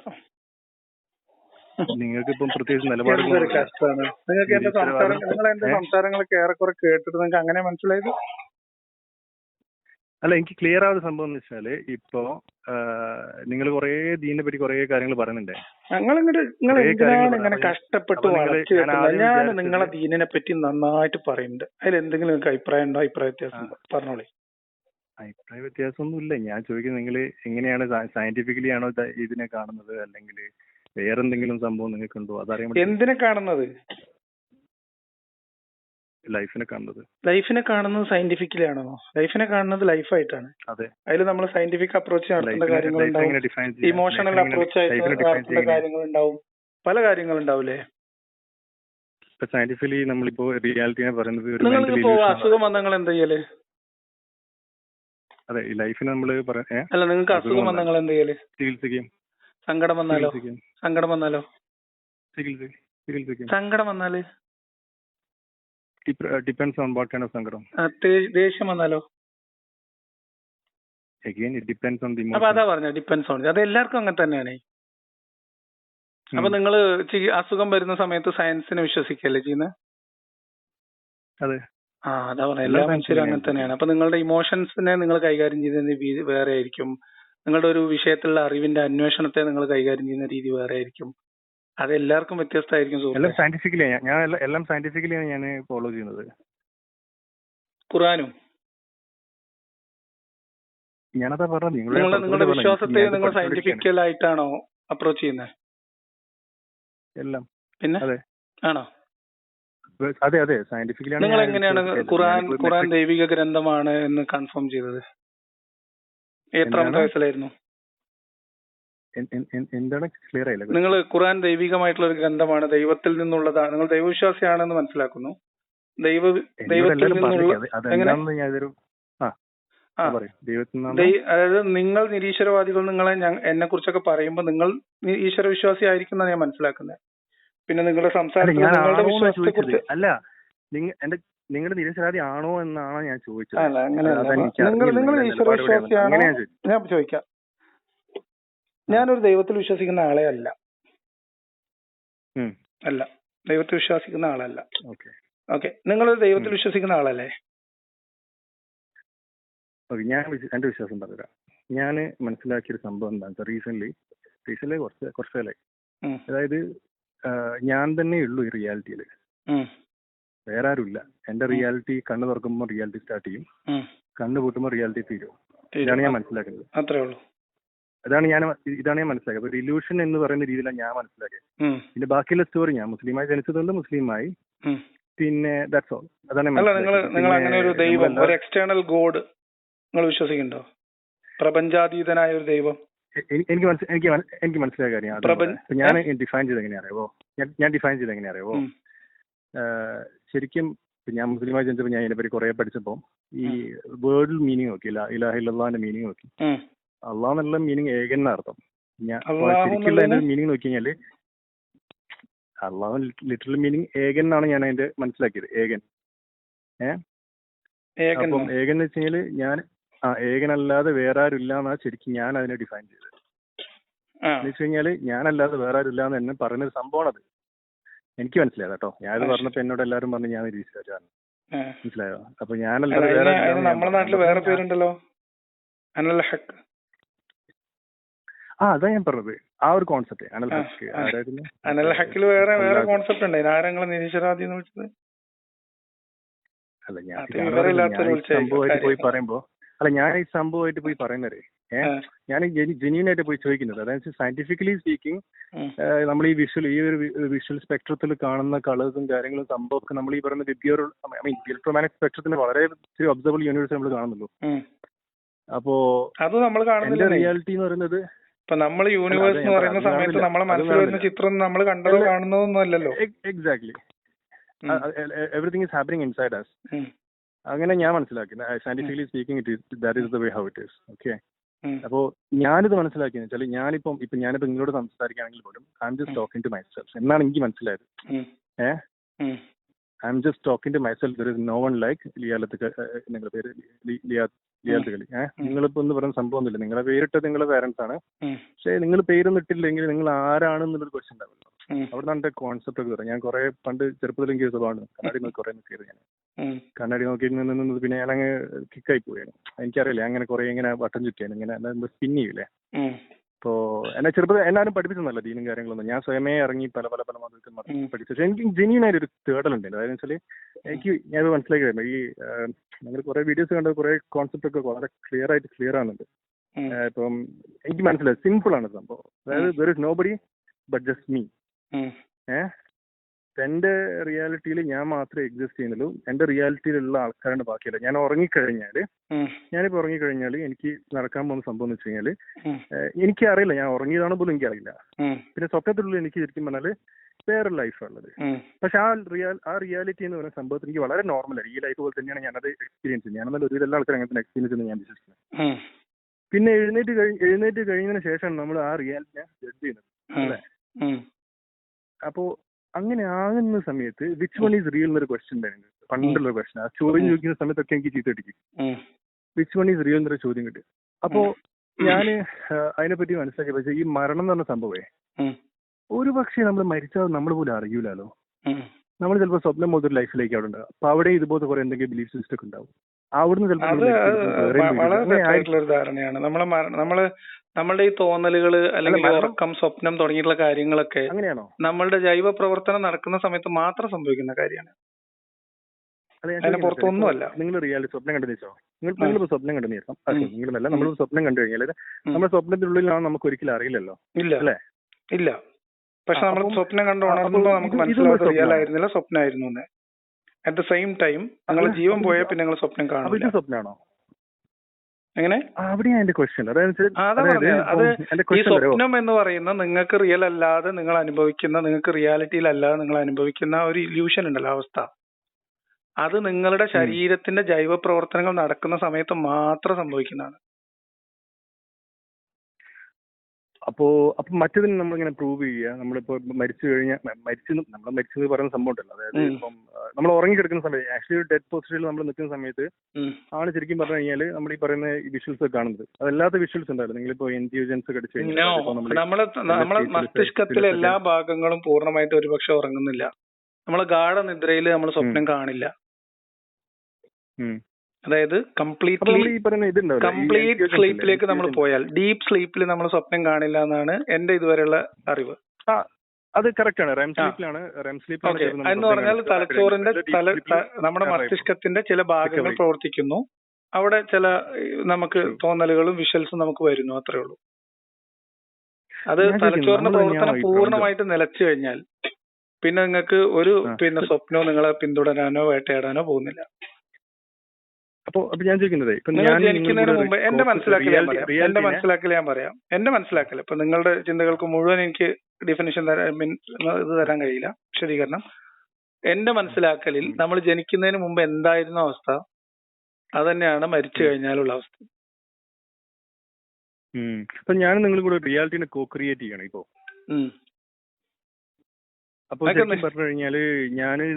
നിങ്ങൾക്ക് ഇപ്പം പ്രത്യേകിച്ച് നിങ്ങൾക്ക് എന്റെ സംസാരം നിങ്ങൾ എന്റെ ഏ? സംസാരങ്ങളൊക്കെ ഏറെക്കുറെ കേട്ടിട്ട് നിങ്ങൾക്ക് അങ്ങനെ മനസ്സിലായത്? അല്ല എനിക്ക് ക്ലിയർ ആവുന്ന സംഭവം എന്ന് വെച്ചാൽ ഇപ്പോ നിങ്ങൾ കുറേ ദീനിനെ പറ്റി കുറേ കാര്യങ്ങൾ പറയുന്നുണ്ട്. ഞങ്ങൾ ഇങ്ങോട്ട് നിങ്ങൾ എന്തിനാണ് ഇങ്ങനെ കഷ്ടപ്പെട്ട് വളച്ചു ഞാൻ വെക്കുന്നത്? ഞാൻ നിങ്ങളെ ദീനിനെ പറ്റി നന്നായിട്ട് പറയുന്നുണ്ട് അതിൽ എന്തെങ്കിലും നിങ്ങൾക്ക് അഭിപ്രായം ഉണ്ടോ? അഭിപ്രായ വ്യത്യാസം ഒന്നും പറഞ്ഞോളി. അഭിപ്രായ വ്യത്യാസമൊന്നുമില്ല ഞാൻ ചോദിക്കുന്നത് നിങ്ങൾ എങ്ങനെയാണ് സയന്റിഫിക്കലി ആണോ ഇതിനെ കാണുന്നത്? അല്ലെങ്കിൽ വേറെന്തെങ്കിലും സംഭവം നിങ്ങൾക്കുണ്ടോ? അതറിയാൻ എന്തിനെ കാണുന്നത്? ലൈഫിനെ കാണുന്നത്. ലൈഫിനെ കാണുന്നത് സയന്റിഫിക്കലി ആണോ ലൈഫിനെ കാണുന്നത് ലൈഫായിട്ടാണ്. അതെ. അതിൽ നമ്മൾ സയന്റിഫിക് അപ്രോച്ച് നടത്തേണ്ട കാര്യങ്ങൾ കാര്യങ്ങളുണ്ടാവും ഇമോഷണൽ അപ്രോച്ച് ആയിട്ട് നടത്തേണ്ട കാര്യങ്ങളുണ്ടാവും പല കാര്യങ്ങളുണ്ടാവില്ലേ സയന്റിഫിക്കലി നമ്മളിപ്പോ റിയാലിറ്റിനെ പറയുന്നത് അസുഖം വന്നങ്ങൾ നിങ്ങൾ എന്താ ചെയ്യൽ? അതെ ഈ ലൈഫിനെ നമ്മൾ അല്ല നിങ്ങൾക്ക് അസുഖം വന്നങ്ങൾ വന്നാൽ വന്നാൽ നിങ്ങൾ എന്താ ചെയ്യൽ? ചികിത്സിക്കും. സങ്കടം വന്നാലോ? സങ്കടം വന്നാലോ? സങ്കടം വന്നാൽ? Depends on what kind of ദേ- ദേഷ്യം വന്നാലോ? Again it depends on the അപ്പൊ അതാ പറഞ്ഞ ഡിപ്പെൻസ് ഓൺ അത് എല്ലാവർക്കും അങ്ങനെ തന്നെയാണ്. അപ്പൊ നിങ്ങൾ അസുഖം വരുന്ന സമയത്ത് സയൻസിനെ വിശ്വസിക്കല്ലേ ചെയ്യുന്നത് അതെ. ആ അതാ പറഞ്ഞ എല്ലാ എല്ലാ മനുഷ്യരും അങ്ങനെ തന്നെയാണ്. അപ്പൊ നിങ്ങളുടെ ഇമോഷൻസിനെ നിങ്ങൾ കൈകാര്യം ചെയ്യുന്ന രീതി വേറെ ആയിരിക്കും. നിങ്ങളുടെ ഒരു വിഷയത്തിലുള്ള അറിവിന്റെ അന്വേഷണത്തെ നിങ്ങൾ കൈകാര്യം ചെയ്യുന്ന രീതി വേറെ ആയിരിക്കും. അത് എല്ലാവർക്കും വ്യത്യസ്തമായിരിക്കും എല്ലാം സയന്റിഫിക്കലി ഞാൻ എല്ലാം- സയന്റിഫിക്കലിയാണ് ഞാൻ ഫോളോ ചെയ്യുന്നത്. ഖുറാനും ഞാനതാ പറഞ്ഞത്. നിങ്ങൾ നിങ്ങളുടെ വിശ്വാസത്തെ നിങ്ങൾ സയന്റിഫിക്കൽ ആയിട്ടാണോ അപ്രോച്ച് ചെയ്യുന്നത് എല്ലാം. പിന്നെ? അതെ. ആണോ? അതെ അതെ. സയന്റിഫിക്കലി നിങ്ങൾ എങ്ങനെയാണ് ഖുറാൻ ഖുറാൻ ദൈവിക ഗ്രന്ഥമാണ് എന്ന് കൺഫേം ചെയ്തത്? എത്രാമത്തെ? വയസ്സിലായിരുന്നു? എന്താണ് ക്ലിയർ ആയില്ല? നിങ്ങൾ ഖുറാൻ ദൈവികമായിട്ടുള്ള ഒരു ഗ്രന്ഥമാണ്. ദൈവത്തിൽ നിന്നുള്ളതാണ്. നിങ്ങൾ ദൈവവിശ്വാസിയാണെന്ന് മനസ്സിലാക്കുന്നു. ദൈവ ദൈവത്തിൽ നിന്നുള്ള അതായത് നിങ്ങൾ നിരീശ്വരവാദികൾ നിങ്ങളെ എന്നെ കുറിച്ചൊക്കെ പറയുമ്പോൾ നിങ്ങൾ ഈശ്വര വിശ്വാസി ആയിരിക്കും ഞാൻ മനസ്സിലാക്കുന്നത്. പിന്നെ നിങ്ങളുടെ സംസാരം സംസാരത്തിൽ നിങ്ങളുടെ വിശ്വാസത്തെ കുറിച്ച് അല്ല നിങ്ങൾ നിങ്ങളുടെ നിരീശ്വരവാദി ആണോ എന്നാണ് ഞാൻ ചോദിച്ചത്. നിങ്ങൾ നിങ്ങൾ ഈശ്വര വിശ്വാസിയാണോ. ഞാൻ ചോദിക്കാം. ഞാനൊരു ദൈവത്തിൽ വിശ്വസിക്കുന്ന ആളെ അല്ല. അല്ല. ദൈവത്തിൽ വിശ്വസിക്കുന്ന ആളല്ല. ഓക്കെ. നിങ്ങളൊരു ദൈവത്തിൽ വിശ്വസിക്കുന്ന ആളല്ലേ? ഞാൻ എന്റെ വിശ്വാസം പറഞ്ഞുതരാം. ഞാൻ മനസ്സിലാക്കിയ ഒരു സംഭവം എന്താണെന്ന് വെച്ചാൽ റീസെന്റ് റീസെന്റ് കുറച്ച് കുറച്ച് കാലായി. ഉം. അതായത് ഞാൻ തന്നെ ഉള്ളൂ ഈ റിയാലിറ്റിയിൽ. വേറെ ആരുമില്ല. എന്റെ. റിയാലിറ്റി കണ്ണു തുറക്കുമ്പോൾ റിയാലിറ്റി സ്റ്റാർട്ട് ചെയ്യും. കണ്ണു പൂട്ടുമ്പോൾ റിയാലിറ്റി തീരും. തീരും. ഇതാണ് ഞാൻ മനസ്സിലാക്കുന്നത്. അത്രേ ഉള്ളൂ. അതാണ് ഞാൻ ഇതാണ് ഞാൻ മനസ്സിലാക്കിയത്. ഒരു ഇല്യൂഷൻ എന്ന് പറയുന്ന രീതിയിലാണ് ഞാൻ മനസ്സിലാക്കിയത്. പിന്നെ ബാക്കിയുള്ള സ്റ്റോറി ഞാൻ മുസ്ലിമായി ജനിച്ചതുകൊണ്ട് മുസ്ലിമായി. പിന്നെ ദാറ്റ്സ് ഓൾ അതാണ് നിങ്ങൾ നിങ്ങൾ അങ്ങനെ ഒരു ദൈവം ഒരു എക്സ്റ്റേണൽ ഗോഡ് നിങ്ങൾ വിശ്വസിക്കുന്നുണ്ടോ? പ്രപഞ്ചാതീതനായ ഒരു ദൈവം. എനിക്ക് എനിക്ക് എനിക്ക് മനസ്സിലായ കാര്യം ഞാൻ ഡിഫൈൻ ചെയ്ത് എങ്ങനെ അറിയാവോ? ഞാൻ ഡിഫൈൻ ചെയ്ത് എങ്ങനെ അറിയാവോ? ശരിക്കും ഞാൻ മുസ്ലിമായി ജനിച്ചപ്പോൾ ഞാൻ ഇതിനെപ്പറ്റി കുറെ പഠിച്ചപ്പോൾ ഈ വേർഡിൽ മീനിങ് നോക്കി ഇല ഇല്ലാന്റെ മീനിങ് നോക്കി. അള്ളാഹ് എന്നുള്ള മീനിങ് ഏകൻ എന്നർത്ഥം. ഞാൻ അപ്പൊ ശരിക്കുള്ള അതിന്റെ മീനിങ് നോക്കി കഴിഞ്ഞാൽ അള്ളാഹു ലിറ്ററൽ മീനിങ് ഏകൻ എന്നാണ് ഞാൻ അതിന്റെ മനസ്സിലാക്കിയത്. ഏകൻ. ഏഹ് അപ്പം ഏകൻ എന്ന് വെച്ച് കഴിഞ്ഞാൽ ഞാൻ ആ ഏകനല്ലാതെ വേറെ ആരും ഇല്ല ശരിക്കും ഞാൻ അതിനെ ഡിഫൈൻ ചെയ്തത് എന്ന് വെച്ച് കഴിഞ്ഞാൽ ഞാനല്ലാതെ വേറെ ആരും ഇല്ല എന്ന് എന്നെ പറയുന്ന ഒരു സംഭവമാണത് എനിക്ക് മനസ്സിലായത് കേട്ടോ. ഞാൻ ഇത് പറഞ്ഞപ്പോ എന്നോട് എല്ലാവരും പറഞ്ഞു ഞാൻ നിരീശ്വരാണ്. മനസ്സിലായോ? അപ്പൊ ഞാനല്ലാതെ വേറെ നമ്മുടെ നാട്ടിൽ വേറെ. പേരുണ്ടല്ലോ. അനൽ ഹക്ക് ആ അതാ ഞാൻ പറഞ്ഞത്. ആ ഒരു കോൺസെപ്റ്റ് അനൽ ഹക്ക് ആരായിരുന്നു അനൽ ഹക്കിൽ വേറെ വേറെ കോൺസെപ്റ്റ് ഉണ്ട്. ആരെങ്കിലും നിരീശ്വരാദി എന്ന് വിളിച്ചത്. അല്ല ഞാൻ സംഭവമായിട്ട് പോയി പറയുമ്പോ അല്ല ഞാൻ ഈ സംഭവമായിട്ട് പോയി പറയുന്നത് ഏഹ് ഞാൻ ജെന്യൂൻ ആയിട്ട് പോയി ചോദിക്കുന്നത് അതായത് സയന്റിഫിക്കലി സ്പീക്കിംഗ് നമ്മൾ ഈ വിഷ്വൽ ഈ ഒരു വിഷ്വൽ സ്പെക്ട്രത്തിൽ കാണുന്ന കളേഴ്സും കാര്യങ്ങളും സംഭവമൊക്കെ നമ്മൾ ഈ പറയുന്ന വിദ്യ ഐ മീൻ ഇലക്ട്രോമാനിക് സ്പെക്ട്രത്തിന് വളരെ ഒബ്സർവബിൾ യൂണിവേഴ്സ് നമ്മൾ കാണുന്നുള്ളൂ. അപ്പോ അത് നമ്മൾ കാണുന്നില്ല റിയാലിറ്റി എന്ന് പറയുന്നത് ഇപ്പൊ നമ്മൾ യൂണിവേഴ്സ് എന്ന് പറയുന്ന സമയത്ത്. നമ്മളെ മനസ്സിൽ വരുന്ന. ചിത്രം നമ്മൾ കണ്ടതോ കാണുന്നതോ ഒന്നും അല്ലല്ലോ exactly everything happening inside us അങ്ങനെ ഞാൻ മനസ്സിലാക്കി. Scientifically speaking it is that is the way how it is okay. അപ്പോ ഞാനിത് മനസ്സിലാക്കിയെന്ന് വെച്ചാൽ ഞാനിപ്പം ഇപ്പൊ ഞാനിപ്പോ നിങ്ങളോട് സംസാരിക്കുകയാണെങ്കിൽ പോലും I am just. Talking to myself എന്നാണ് എനിക്ക് മനസ്സിലായത്. ഏ. I am just talking to myself there is no one like Liyalath നിങ്ങളുടെ പേര് ലിയാ ലിയാലത്ത് കളി ഏഹ് നിങ്ങളിപ്പോ ഒന്ന് പറയുന്ന സംഭവമൊന്നുമില്ല നിങ്ങളെ പേരിട്ടത് നിങ്ങളെ പേരന്റ്സ് ആണ്. പക്ഷെ നിങ്ങൾ പേരൊന്നും ഇട്ടില്ലെങ്കിൽ നിങ്ങൾ ആരാണെന്നുള്ളൊരു ക്വസ്റ്റ്യൻ ഉണ്ടാവില്ല. അവിടെ നിന്ന് കോൺസെപ്റ്റ് ഒക്കെ പറയാം ഞാൻ കുറെ പണ്ട് ചെറുപ്പത്തിൽ എനിക്ക് സ്വഭാവമാണ് കണ്ണാടി നോക്കി കുറെ നിൽക്കിയത് ഞാൻ. കണ്ണാടി നോക്കി നിന്ന് നിന്ന് പിന്നെ ഞാൻ അങ്ങ് കിക്കായി പോയാണ് എനിക്കറിയില്ല അങ്ങനെ കുറെ ഇങ്ങനെ വട്ടം ചുറ്റിയാണ്. ഇങ്ങനെ സ്പിൻ ചെയ്യൂലേ? അപ്പോ എന്നെ ചെറുപ്പത്തിൽ എല്ലാവരും പഠിപ്പിച്ചൊന്നല്ല ദീനും കാര്യങ്ങളൊന്നും. ഞാൻ സ്വയമേ ഇറങ്ങി പല പല പല മതത്തിൽ. പഠിച്ചു. പക്ഷെ എനിക്ക് ജെന്യൂൻ ആയിട്ട് ഒരു തേടലുണ്ട്. അതായത് വെച്ചാൽ എനിക്ക് മനസ്സിലാക്കി തരുന്നത് ഈ നിങ്ങൾ കുറെ വീഡിയോസ് കണ്ട കുറെ കോൺസെപ്റ്റ് ഒക്കെ വളരെ ക്ലിയർ ആയിട്ട് ക്ലിയർ ആവുന്നുണ്ട്. ഇപ്പം എനിക്ക് മനസ്സിലായി. സിമ്പിൾ ആണ് സംഭവം. അതായത് there is nobody but just me uh എന്റെ റിയാലിറ്റിയിൽ ഞാൻ മാത്രമേ എക്സിസ്റ്റ് ചെയ്യുന്നുള്ളൂ. എന്റെ റിയാലിറ്റിയിലുള്ള ആൾക്കാരാണ് ബാക്കിയല്ല ഞാൻ ഉറങ്ങിക്കഴിഞ്ഞാൽ ഞാനിപ്പോ ഞാനിപ്പോൾ ഉറങ്ങിക്കഴിഞ്ഞാൽ എനിക്ക് നടക്കാൻ പോകുന്ന സംഭവം എന്ന് വെച്ച് കഴിഞ്ഞാൽ എനിക്കറിയില്ല. ഞാൻ ഉറങ്ങിയതാണോ പോലും എനിക്കറിയില്ല. പിന്നെ സ്വപ്നത്തിലുള്ള എനിക്ക് ശരിക്കും പറഞ്ഞാൽ വേറെ ലൈഫാണുള്ളത്. പക്ഷെ ആ റിയാൽ ആ റിയാലിറ്റി എന്ന് പറയുന്ന സംഭവത്തിൽ എനിക്ക് വളരെ നോർമലാണ് ഈ ലൈഫ് പോലെ തന്നെയാണ് ഞാനത് എക്സ്പീരിയൻസ് ചെയ്യുന്നത്. ഞാനെന്നാൽ ഒരുവിധ എല്ലാ ആൾക്കാരും അങ്ങനെ എക്സ്പീരിയൻസ് ചെയ്യുന്നത് ഞാൻ വിശ്വസിക്കുന്നത്. പിന്നെ എഴുന്നേറ്റ് കഴി എഴുന്നേറ്റ് കഴിഞ്ഞതിന് ശേഷമാണ് നമ്മൾ ആ റിയാലിറ്റിനെ ജഡ്ജ് ചെയ്യുന്നത്. അല്ലേ? ഉം. അങ്ങനെ ആകുന്ന സമയത്ത് വിച്ച് വൺ ഈസ് റിയൽ എന്നൊരു ക്വസ്റ്റ്യൻ ഉണ്ടായിരുന്നു. പണ്ടുള്ള ക്വസ്റ്റ്യൻ ആ ചോദ്യം ചോദിക്കുന്ന സമയത്തൊക്കെ എനിക്ക് ചീത്ത അടിക്കും. വിച്ച് വൺ ഈസ് റിയൽ എന്നൊരു ചോദ്യം കിട്ടി. അപ്പോ ഞാൻ അതിനെപ്പറ്റി മനസ്സിലാക്കി പക്ഷേ ഈ മരണം എന്ന് പറഞ്ഞ സംഭവേ ഉം. ഒരു പക്ഷേ നമ്മൾ മരിച്ചാൽ നമ്മൾ പോലും അറിയൂലോ നമ്മൾ ചിലപ്പോൾ സ്വപ്നം പോലത്തെ ഒരു ലൈഫിലേക്ക് അവിടെ ഉണ്ടാവും അപ്പൊ അവിടെ ഇതുപോലത്തെ കുറെ എന്തെങ്കിലും ബിലീഫ് സിസ്റ്റം ഒക്കെ ഉണ്ടാവും. അവിടുന്ന് ചിലപ്പോൾ നമ്മൾ നമ്മളുടെ ഈ തോന്നലുകൾ അല്ലെങ്കിൽ ഉറക്കം സ്വപ്നം തുടങ്ങിയിട്ടുള്ള കാര്യങ്ങളൊക്കെ അങ്ങനെയാണോ? നമ്മളുടെ ജൈവ പ്രവർത്തനം നടക്കുന്ന സമയത്ത് മാത്രം സംഭവിക്കുന്ന കാര്യമാണ്. അത് അതിന് പുറത്തൊന്നുമല്ല. നിങ്ങൾ റിയാലിറ്റി സ്വപ്നം കണ്ടു വെച്ചോ നിങ്ങൾ. നിങ്ങളിപ്പോ സ്വപ്നം കണ്ടു നീക്കാം ഉം. നിങ്ങളല്ല നമ്മൾ സ്വപ്നം കണ്ടു കഴിഞ്ഞാൽ നമ്മുടെ സ്വപ്നത്തിനുള്ളിലാണ് നമുക്ക് ഒരിക്കലും അറിയില്ലല്ലോ? ഇല്ല. അല്ലേ? ഇല്ല. പക്ഷെ നമ്മൾ സ്വപ്നം കണ്ടു നമുക്ക് മനസ്സിലാവാത്ത റിയലായിരുന്നില്ല സ്വപ്നമായിരുന്നു അറ്റ് ദ സെയിം ടൈം നിങ്ങൾ ജീവൻ പോയാൽ പിന്നെ നിങ്ങൾ സ്വപ്നം കാണും സ്വപ്നമാണോ എങ്ങനെ? അവിടെയാണ് എന്റെ ക്വസ്റ്റ്യൻ അതായത് അതാ ഈ സ്വപ്നം എന്ന് പറയുന്ന നിങ്ങൾക്ക് റിയൽ അല്ലാതെ നിങ്ങൾ അനുഭവിക്കുന്ന നിങ്ങൾക്ക് റിയാലിറ്റിയിൽ അല്ലാതെ നിങ്ങൾ അനുഭവിക്കുന്ന ഒരു ഇല്യൂഷൻ ഉണ്ടല്ലോ അവസ്ഥ. അത് നിങ്ങളുടെ ശരീരത്തിന്റെ ജൈവ പ്രവർത്തനങ്ങൾ നടക്കുന്ന സമയത്ത് മാത്രം സംഭവിക്കുന്നതാണ്. അപ്പോ അപ്പൊ മറ്റതിന് നമ്മളിങ്ങനെ പ്രൂവ് ചെയ്യുക. നമ്മളിപ്പോ മരിച്ചു കഴിഞ്ഞാൽ മരിച്ചു നമ്മൾ മരിച്ചെന്ന് പറയുന്ന സംഭവം ഉണ്ടല്ലോ അതായത്. ഇപ്പം നമ്മൾ ഉറങ്ങി കിടക്കുന്ന സമയത്ത് ആക്ച്വലി ഒരു ഡെഡ് പൊസിഷനിൽ നമ്മൾ നിൽക്കുന്ന സമയത്ത് ആണ് ശരിക്കും പറഞ്ഞു കഴിഞ്ഞാൽ നമ്മൾ ഈ പറയുന്ന വിഷ്വൽസ് ഒക്കെ കാണുന്നത്. അതല്ലാത്ത വിഷ്വൽസ് ഉണ്ടായിരുന്നു നിങ്ങളിപ്പോ എൻജിയോജൻസ് ഒക്കെ അടിച്ചു കഴിഞ്ഞാൽ നമ്മൾ നമ്മളെ മസ്തിഷ്കത്തിലെ എല്ലാ ഭാഗങ്ങളും പൂർണമായിട്ട് ഒരുപക്ഷെ ഉറങ്ങുന്നില്ല. നമ്മളെ ഗാഠനിദ്രയിൽ നമ്മൾ സ്വപ്നം കാണില്ല. അതായത് കംപ്ലീറ്റ്ലി കംപ്ലീറ്റ് സ്ലീപ്പിലേക്ക് നമ്മൾ പോയാൽ ഡീപ് സ്ലീപ്പിൽ നമ്മൾ സ്വപ്നം കാണില്ല എന്നാണ് എന്റെ ഇതുവരെയുള്ള അറിവ്. അത് കറക്റ്റ് ആണ്. റെം. സ്ലീപ്പിലാണ് റെം എന്ന് പറഞ്ഞാൽ തലച്ചോറിന്റെ തല നമ്മുടെ മസ്തിഷ്കത്തിന്റെ ചില ഭാഗങ്ങൾ പ്രവർത്തിക്കുന്നു. അവിടെ ചില നമുക്ക്. തോന്നലുകളും വിഷ്വൽസും നമുക്ക് വരുന്നു അത്രേ ഉള്ളൂ. അത് തലച്ചോറിന്റെ പ്രവർത്തനം പൂർണമായിട്ട് നിലച്ചു കഴിഞ്ഞാൽ പിന്നെ നിങ്ങൾക്ക് ഒരു പിന്നെ സ്വപ്നവും നിങ്ങളെ പിന്തുടരാനോ വേട്ടയാടാനോ പോകുന്നില്ല. അപ്പൊ അപ്പൊ ഞാൻ ചോദിക്കുന്നത് ഇപ്പൊ ഞാൻ ജനിക്കുന്നതിന് നിങ്ങളോട് മുമ്പ് എന്റെ മനസ്സിലാക്കി മനസ്സിലാക്കൽ ഞാൻ പറയാം. എന്റെ മനസ്സിലാക്കൽ ഞാൻ പറയാം. എന്റെ മനസ്സിലാക്കൽ ഇപ്പൊ നിങ്ങളുടെ ചിന്തകൾക്ക് മുഴുവൻ എനിക്ക് ഡിഫിനിഷൻ തരാൻ മീൻ ഇത് തരാൻ കഴിയില്ല. വിശദീകരണം. എന്റെ മനസ്സിലാക്കലിൽ നമ്മൾ ജനിക്കുന്നതിന് മുമ്പ് എന്തായിരുന്ന അവസ്ഥ? അത് തന്നെയാണ് മരിച്ചു കഴിഞ്ഞാലുള്ള അവസ്ഥ. അപ്പൊ ഞാൻ നിങ്ങൾ കൂടെ റിയാലിറ്റിനെ കോ ക്രിയേറ്റ് ചെയ്യണം ഇപ്പോ. അപ്പൊ പറഞ്ഞു കഴിഞ്ഞാൽ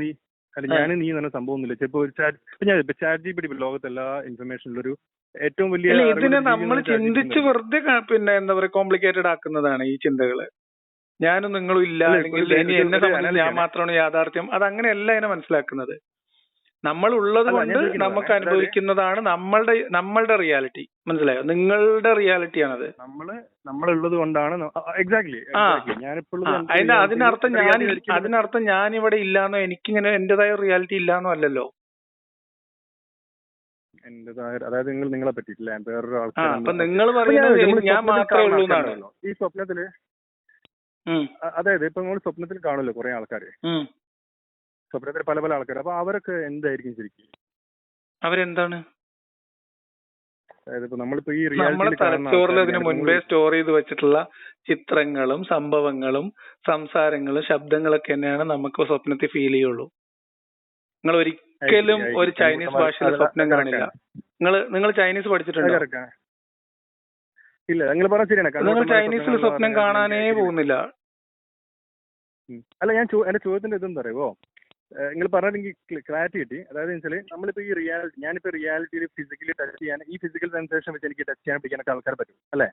നീ അല്ല ഞാൻ നീ തന്നെ സംഭവമൊന്നുമില്ല ചിലപ്പോ ഒരു ചാറ്റ് ഞാൻ ചാറ്റ് ജി പിടി ലോകത്തെ എല്ലാ ഇൻഫർമേഷനിലും ഒരു ഏറ്റവും വലിയ ഇതിനെ നമ്മൾ ചിന്തിച്ച് വെറുതെ പിന്നെ എന്താ പറയാ കോംപ്ലിക്കേറ്റഡ് ആക്കുന്നതാണ് ഈ ചിന്തകൾ. ഞാനും നിങ്ങളും ഇല്ല അല്ലെങ്കിൽ എന്നെ സംബന്ധിച്ച് ഞാൻ മാത്രമാണ് യാഥാർത്ഥ്യം. അത് അങ്ങനെയല്ല അതിനെ മനസ്സിലാക്കുന്നത്. നമ്മൾ ഉള്ളത് കൊണ്ട് നമുക്ക് അനുഭവിക്കുന്നതാണ് നമ്മളുടെ നമ്മളുടെ റിയാലിറ്റി മനസ്സിലായോ? നിങ്ങളുടെ റിയാലിറ്റിയാണത് നമ്മൾ നമ്മളുള്ളത് കൊണ്ടാണ് എക്സാക്ട്ലി അതിന്റെ അതിനർത്ഥം ഞാൻ അതിനർത്ഥം ഞാൻ ഇവിടെ ഇല്ലാന്നോ എനിക്കിങ്ങനെ എന്റേതായ റിയാലിറ്റി ഇല്ലാന്നോ അല്ലല്ലോ. അതായത് നിങ്ങൾ നിങ്ങളെ പറ്റിയിട്ടില്ല? വേറൊരു ആ ആൾക്കാർ അപ്പൊ നിങ്ങൾ പറയുന്നത് ഞാൻ മാത്രമേ ഉള്ളൂ എന്നാണ് ഈ സ്വപ്നത്തിൽ അതായത് ഇപ്പൊ നമ്മൾ സ്വപ്നത്തിൽ കാണുമല്ലോ കുറെ ആൾക്കാര്. സ്വപ്നത്തിൽ പല പല ആൾക്കാർ അപ്പൊ അവരൊക്കെ എന്തായിരിക്കും ശരിക്കും? അവരെന്താണ്? അതായത് ഇപ്പൊ നമ്മളിപ്പോ ഈ കാണുന്ന തലച്ചോറിൽ അതിന് മുൻപേ സ്റ്റോർ ചെയ്ത് വെച്ചിട്ടുള്ള ചിത്രങ്ങളും സംഭവങ്ങളും സംസാരങ്ങളും ശബ്ദങ്ങളൊക്കെ തന്നെയാണ് നമുക്ക് സ്വപ്നത്തിൽ ഫീൽ ചെയ്യുള്ളൂ. നിങ്ങൾ ഒരിക്കലും ഒരു ചൈനീസ് ഭാഷയിൽ സ്വപ്നം കാണില്ല. നിങ്ങൾ നിങ്ങൾ ചൈനീസ് പഠിച്ചിട്ടുണ്ട്? ഇല്ല നിങ്ങൾ പറഞ്ഞ ശരിയാണ്. നിങ്ങൾ ചൈനീസിൽ സ്വപ്നം കാണാനേ പോകുന്നില്ല. അല്ല ഞാൻ എന്റെ ചോദ്യത്തിന്റെ ഇതെന്താ അറിയുമോ നിങ്ങൾ പറഞ്ഞെങ്കിൽ ക്ലാരിറ്റി കിട്ടി. അതായത് വെച്ചാൽ നമ്മളിപ്പോൾ ഈ റിയാലിറ്റി ഞാനിപ്പോ റിയാലിറ്റിയിൽ ഫിസിക്കലി ടച്ച് ചെയ്യാൻ ഈ ഫിസിക്കൽ സെൻസേഷൻ വെച്ച് എനിക്ക് ടച്ച് ചെയ്യാൻ പിടിക്കാനൊക്കെ ആൾക്കാർ പറ്റും അല്ലെ?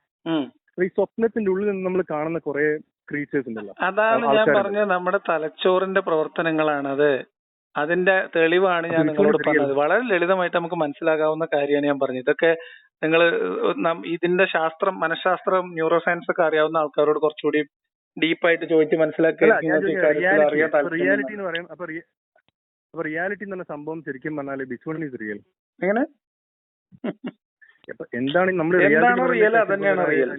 ഈ സ്വപ്നത്തിന്റെ ഉള്ളിൽ നിന്ന് നമ്മൾ കാണുന്ന കുറെ ക്രീച്ചേഴ്സ് ഉണ്ടല്ലോ. അതാണ് ഞാൻ. പറഞ്ഞത് നമ്മുടെ തലച്ചോറിന്റെ പ്രവർത്തനങ്ങളാണ്. പ്രവർത്തനങ്ങളാണത് അതിന്റെ തെളിവാണ് ഞാൻ അത് നിങ്ങളോട് പറഞ്ഞത്. വളരെ ലളിതമായിട്ട് നമുക്ക് മനസ്സിലാകാവുന്ന കാര്യമാണ് ഞാൻ പറഞ്ഞത്. ഇതൊക്കെ നിങ്ങൾ ഇതിന്റെ ശാസ്ത്രം മനഃശാസ്ത്രം ന്യൂറോ സയൻസ് ഒക്കെ അറിയാവുന്ന ആൾക്കാരോട് കുറച്ചുകൂടി ഡീപ്പായിട്ട് ചോദിച്ച് മനസ്സിലാക്കി റിയാലിറ്റി എന്ന് പറയും അപ്പൊ റിയാലിറ്റി എന്ന് പറഞ്ഞ സംഭവം ശരിക്കും പറഞ്ഞാൽ ബിച്ച് വൺ ഈസ് റിയൽ എങ്ങനെ എന്താണ് നമ്മൾ എന്താണോ real അതന്നെയാണ് റിയൽ